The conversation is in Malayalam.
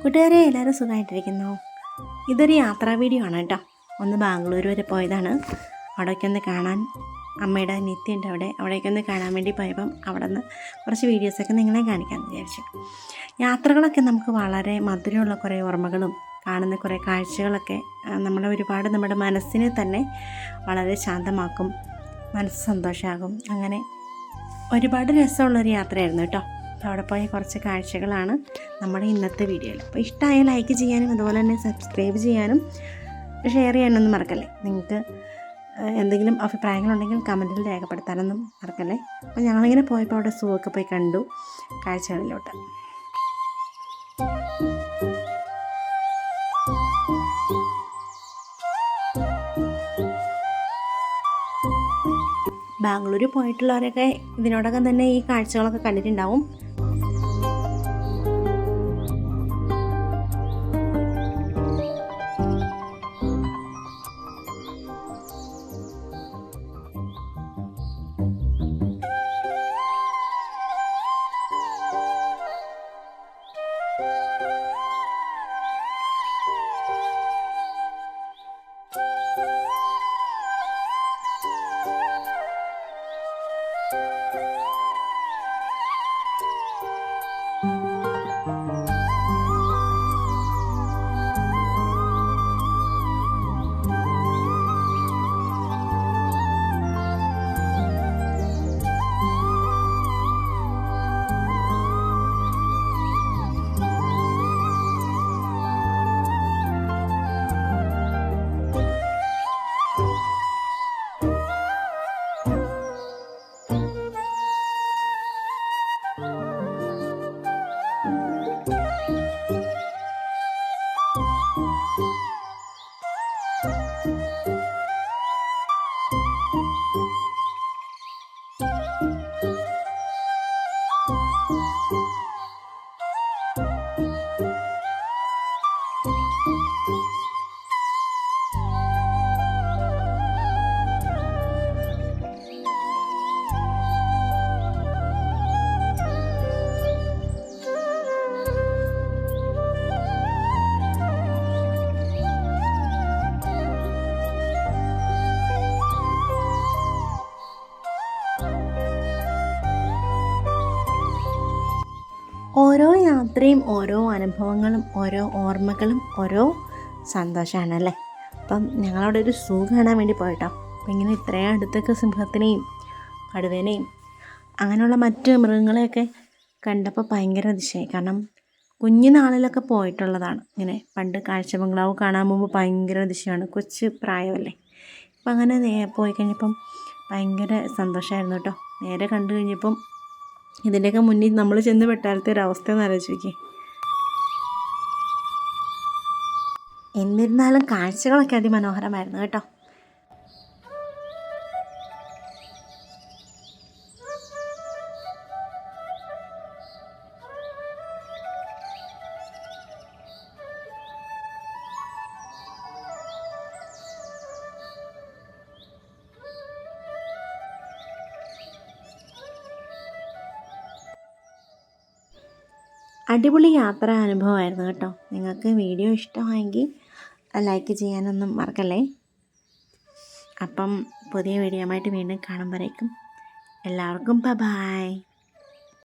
കൂട്ടുകാരെ എല്ലാവരും സുഖമായിട്ടിരിക്കുന്നു. ഇതൊരു യാത്രാ വീഡിയോ ആണ് കേട്ടോ. ഒന്ന് ബാംഗ്ലൂർ വരെ പോയതാണ്. അവിടേക്കൊന്ന് കാണാൻ അമ്മയുടെ നിത്യമുണ്ട് അവിടെ. അവിടേക്കൊന്ന് കാണാൻ വേണ്ടി പോയപ്പം അവിടെ നിന്ന് കുറച്ച് വീഡിയോസൊക്കെ നിങ്ങളെ കാണിക്കാമെന്ന് വിചാരിച്ചു. യാത്രകളൊക്കെ നമുക്ക് വളരെ മധുരമുള്ള കുറേ ഓർമ്മകളും കാണുന്ന കുറേ കാഴ്ചകളൊക്കെ നമ്മളെ ഒരുപാട് നമ്മുടെ മനസ്സിനെ തന്നെ വളരെ ശാന്തമാക്കും മനസ്സ് സന്തോഷമാകും അങ്ങനെ ഒരുപാട് രസമുള്ളൊരു യാത്രയായിരുന്നു കേട്ടോ. അപ്പോൾ അവിടെ പോയ കുറച്ച് കാഴ്ചകളാണ് നമ്മുടെ ഇന്നത്തെ വീഡിയോയിൽ. അപ്പോൾ ഇഷ്ടമായ ലൈക്ക് ചെയ്യാനും അതുപോലെ തന്നെ സബ്സ്ക്രൈബ് ചെയ്യാനും ഷെയർ ചെയ്യാനൊന്നും മറക്കല്ലേ? നിങ്ങൾക്ക് എന്തെങ്കിലും അഭിപ്രായങ്ങളുണ്ടെങ്കിൽ കമന്റിൽ രേഖപ്പെടുത്താനൊന്നും മറക്കല്ലേ? അപ്പോൾ ഞങ്ങളിങ്ങനെ പോയപ്പോൾ അവിടെ സൂ പോയി കണ്ടു കാഴ്ചകളിലോട്ട്. ബാംഗ്ലൂർ പോയിട്ടുള്ളവരൊക്കെ ഇതിനോടകം തന്നെ ഈ കാഴ്ചകളൊക്കെ കണ്ടിട്ടുണ്ടാവും. ഓരോ യാത്രയും ഓരോ അനുഭവങ്ങളും ഓരോ ഓർമ്മകളും ഓരോ സന്തോഷമാണ് അല്ലേ അപ്പം ഞങ്ങളവിടെ ഒരു സൂ കാണാൻ വേണ്ടി പോയിട്ടോ. അപ്പം ഇങ്ങനെ ഇത്രയും അടുത്തൊക്കെ സിംഹത്തിനെയും കടുവേനെയും അങ്ങനെയുള്ള മറ്റ് മൃഗങ്ങളെയൊക്കെ കണ്ടപ്പോൾ ഭയങ്കര അതിശയായി കാരണം കുഞ്ഞുനാളിലൊക്കെ പോയിട്ടുള്ളതാണ്. ഇങ്ങനെ പണ്ട് കാഴ്ച ബംഗ്ലാവ് കാണാൻ പോകുമ്പോൾ ഭയങ്കര അതിശയമാണ്. കൊച്ചു പ്രായമല്ലേ? അപ്പം അങ്ങനെ പോയി കഴിഞ്ഞപ്പം ഭയങ്കര സന്തോഷമായിരുന്നു കേട്ടോ. നേരെ കണ്ടു കഴിഞ്ഞപ്പം ഇതിന്റെയൊക്കെ മുന്നിൽ നമ്മൾ ചെന്ന് പെട്ടാലത്തെ ഒരവസ്ഥ എന്ന് ആലോചിക്കുക ആലോചിക്കേ. എന്നിരുന്നാലും കാഴ്ചകളൊക്കെ അതിമനോഹരമായിരുന്നു കേട്ടോ. അടിപൊളി യാത്ര അനുഭവമായിരുന്നു കേട്ടോ. നിങ്ങൾക്ക് വീഡിയോ ഇഷ്ടമായെങ്കിൽ ലൈക്ക് ചെയ്യാനൊന്നും മറക്കല്ലേ? അപ്പം പുതിയ വീഡിയോ ആയിട്ട് വീണ്ടും കാണുമ്പോഴേക്കും എല്ലാവർക്കും ബ ബായ്